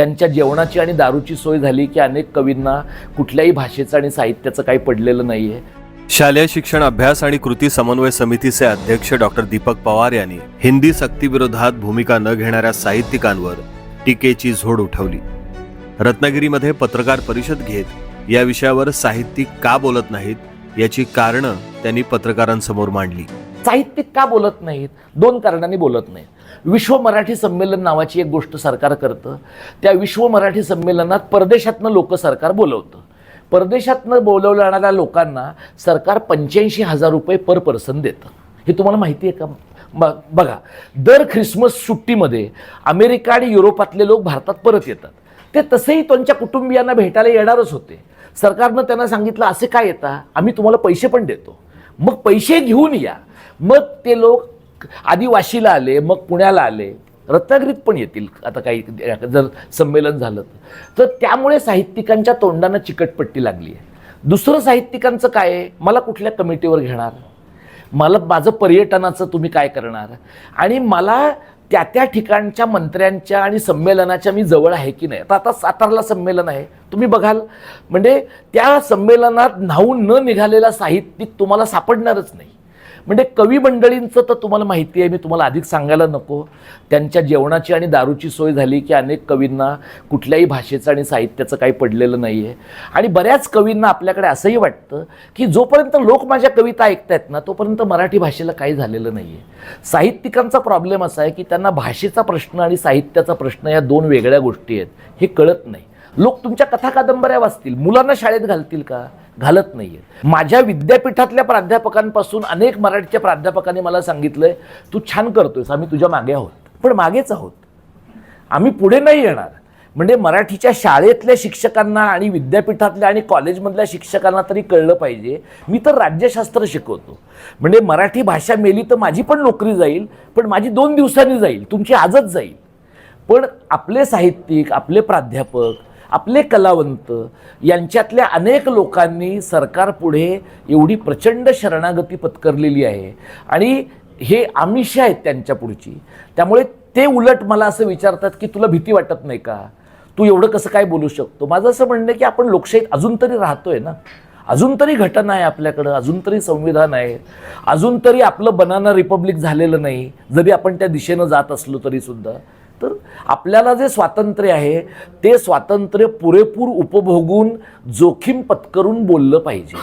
त्यांच्या जेवणाची आणि दारूची सोय झाली की अनेक कवींना कुठल्याही भाषेचं आणि साहित्याचं काही पडलेलं नाही आहे शालेय शिक्षण अभ्यास आणि कृती समन्वय समितीचे अध्यक्ष डॉक्टर दीपक पवार यांनी हिंदी सक्तीविरोधात भूमिका न घेणाऱ्या साहित्यिकांवर टीकेची झोड उठवली. रत्नागिरीमध्ये पत्रकार परिषद घेत या विषयावर साहित्यिक का बोलत नाहीत याची कारणं त्यांनी पत्रकारांसमोर मांडली. साहित्यिक का बोलत नाहीत? दोन कारणांनी बोलत नाहीत. विश्व मराठी संमेलन नावाची एक गोष्ट सरकार करतं. त्या विश्व मराठी संमेलनात परदेशातनं लोक सरकार बोलवतं. परदेशातनं बोलवणाऱ्या लोकांना सरकार पंच्याऐंशी हजार रुपये पर पर्सन देतं. हे तुम्हाला माहिती आहे का? ब बघा दर ख्रिसमस सुट्टीमध्ये अमेरिका आणि युरोपातले लोक भारतात परत येतात. ते तसेही त्यांच्या कुटुंबियांना भेटायला येणारच होते. सरकारनं त्यांना सांगितलं असे काय येता? आम्ही तुम्हाला पैसे पण देतो. मग पैसे घेऊन या. मग ते लोक आधी वाशीला आले मग पुण्याला आले. रत्नागिरीत पण येतील. आता काही जर संमेलन झालं तर. तर त्यामुळे साहित्यिकांच्या तोंडानं चिकटपट्टी लागली आहे दुसरं साहित्यिकांचं काय आहे? मला कुठल्या कमिटीवर घेणार? मला माझं पर्यटनाचं तुम्ही काय करणार? आणि मला त्या त्या ठिकाणच्या मंत्र्यांच्या आणि संमेलनाच्या मी जवळ आहे की नाही? आता आता सातारला संमेलन आहे. तुम्ही बघाल. म्हणजे त्या संमेलनात न्हावून न निघालेला साहित्यिक तुम्हाला सापडणारच नाही. म्हणजे कवी मंडळींचं तर तुम्हाला माहिती आहे मी तुम्हाला अधिक सांगायला नको. त्यांच्या जेवणाची आणि दारूची सोय झाली की अनेक कवींना कुठल्याही भाषेचं आणि साहित्याचं काही पडलेलं नाही आहे आणि बऱ्याच कवींना आपल्याकडे असंही वाटतं की जोपर्यंत लोक माझ्या कविता ऐकतायत ना तोपर्यंत मराठी भाषेला काही झालेलं नाही आहे साहित्यिकांचा प्रॉब्लेम असा आहे की त्यांना भाषेचा प्रश्न आणि साहित्याचा प्रश्न या दोन वेगळ्या गोष्टी आहेत हे कळत नाही. लोक तुमच्या कथा कादंबऱ्या वाचतील मुलांना शाळेत घालतील का? घालत नाहीये. माझ्या विद्यापीठातल्या प्राध्यापकांपासून अनेक मराठीच्या प्राध्यापकांनी मला सांगितलंय तू छान करतोयस आम्ही तुझ्या मागे आहोत. पण मागेच आहोत. आम्ही पुढे नाही येणार. म्हणजे मराठीच्या शाळेतल्या शिक्षकांना आणि विद्यापीठातल्या आणि कॉलेजमधल्या शिक्षकांना तरी कळलं पाहिजे. मी तर राज्यशास्त्र शिकवतो. म्हणजे मराठी भाषा मेली तर माझी पण नोकरी जाईल पण माझी दोन दिवसांनी जाईल तुमची आजच जाईल. पण आपले साहित्यिक आपले प्राध्यापक आपले कलावंत यांच्यातल्या अनेक लोकांनी सरकारपुढे एवढी प्रचंड शरणागती पत्करलेली आहे. आणि हे आमिष आहेत त्यांच्या पुढची. त्यामुळे ते उलट मला असं विचारतात की तुला भीती वाटत नाही का? तू एवढं कसं काय बोलू शकतो? माझं असं म्हणणं आहे की आपण लोकशाहीत अजून तरी राहतोय ना? अजून तरी घटना आहे आपल्याकडं अजून तरी संविधान आहे. अजून तरी आपलं बनाना रिपब्लिक झालेलं नाही जरी आपण त्या दिशेनं जात असलो तरी सुद्धा. तर आपल्याला जे स्वातंत्र्य आहे ते स्वातंत्र्य पुरेपूर उपभोगून जोखीम पत्करून बोललं पाहिजे.